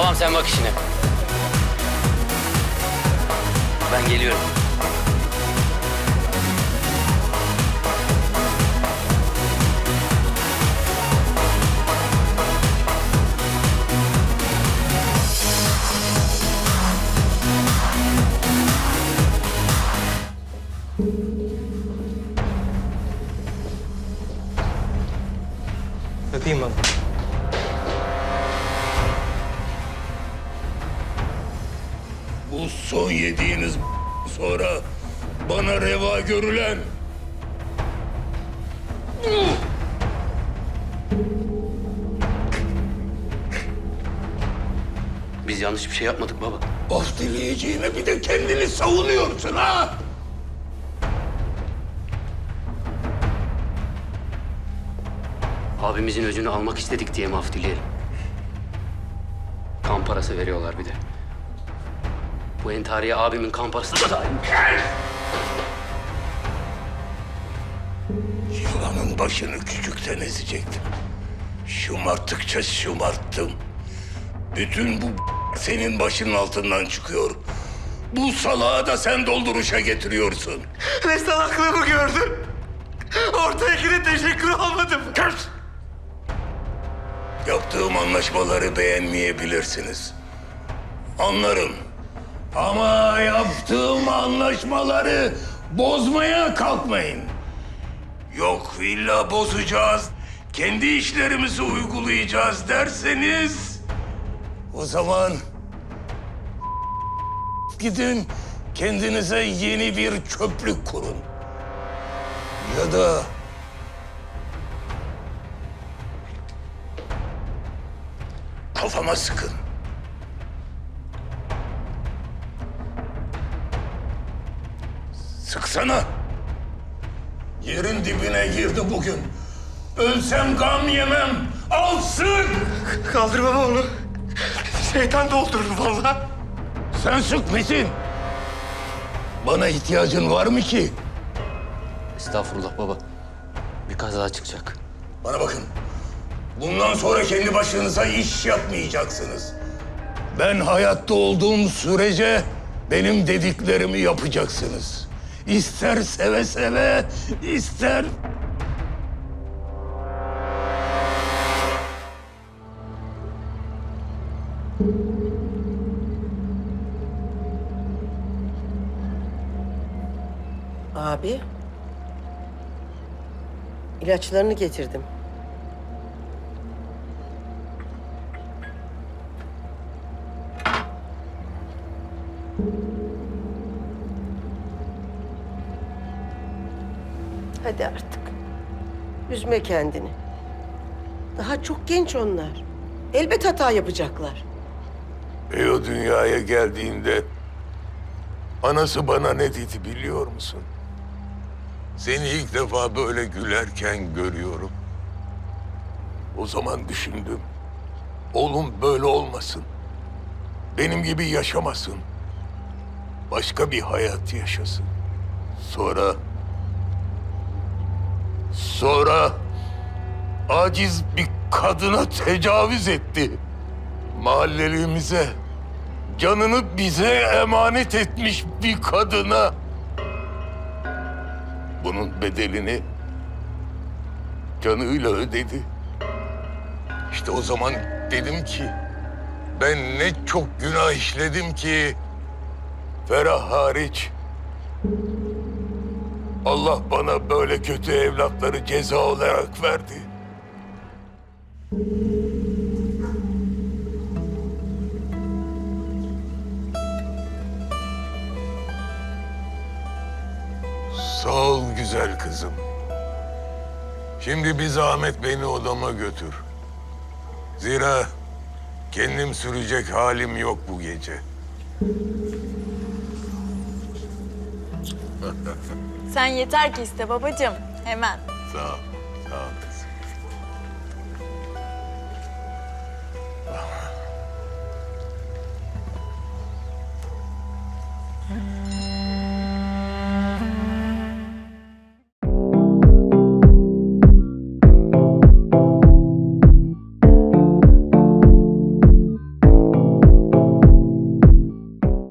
Tamam sen bak işine. Ben geliyorum. Öpeyim baba. Bu son yediğiniz sonra bana reva görülen Biz yanlış bir şey yapmadık baba. of dileyeceğine bir de kendini savunuyorsun ha? Abimizin öcünü almak istedik diye mi af dileyelim? Kan parası veriyorlar bir de. Bu entariye abimin kan parası da Yılanın başını küçükten ezecektim. Şımarttıkça şımarttım. Bütün bu senin başının altından çıkıyor. Bu salağı da sen dolduruşa getiriyorsun. Ne salaklığımı gördün? Ortadakine teşekkür almadım. Kes! Yaptığım anlaşmaları beğenmeyebilirsiniz. Anlarım. Ama yaptığım anlaşmaları bozmaya kalkmayın. Yok illa bozacağız, kendi işlerimizi uygulayacağız derseniz... O zaman gidin kendinize yeni bir çöplük kurun. Ya da Kafama sıkın. Sıksana. Yerin dibine girdi bugün. Ölsem gam yemem. Al sık. Kaldır baba onu. Şeytan doldurur vallahi. Sen sık Metin. Bana ihtiyacın var mı ki? Estağfurullah baba. Bir kaza çıkacak. Bana bakın. Bundan sonra kendi başınıza iş yapmayacaksınız. Ben hayatta olduğum sürece benim dediklerimi yapacaksınız. İster seve seve, ister... Abi. ilaçlarını getirdim. Hadi artık. Üzme kendini. Daha çok genç onlar. Elbet hata yapacaklar. E o dünyaya geldiğinde anası bana ne dedi biliyor musun? Seni ilk defa böyle gülerken görüyorum. O zaman düşündüm. Oğlum böyle olmasın. Benim gibi yaşamasın. Başka bir hayat yaşasın. Sonra... Sonra... Aciz bir kadına tecavüz etti mahalleliğimize canını bize emanet etmiş bir kadına bunun bedelini canıyla ödedi. İşte o zaman dedim ki ben ne çok günah işledim ki Ferah hariç Allah bana böyle kötü evlatları ceza olarak verdi. Sağ ol güzel kızım. Şimdi bir zahmet beni odama götür. Zira kendim sürecek halim yok bu gece. Sen yeter ki iste babacığım. Hemen. Sağ ol, sağ ol.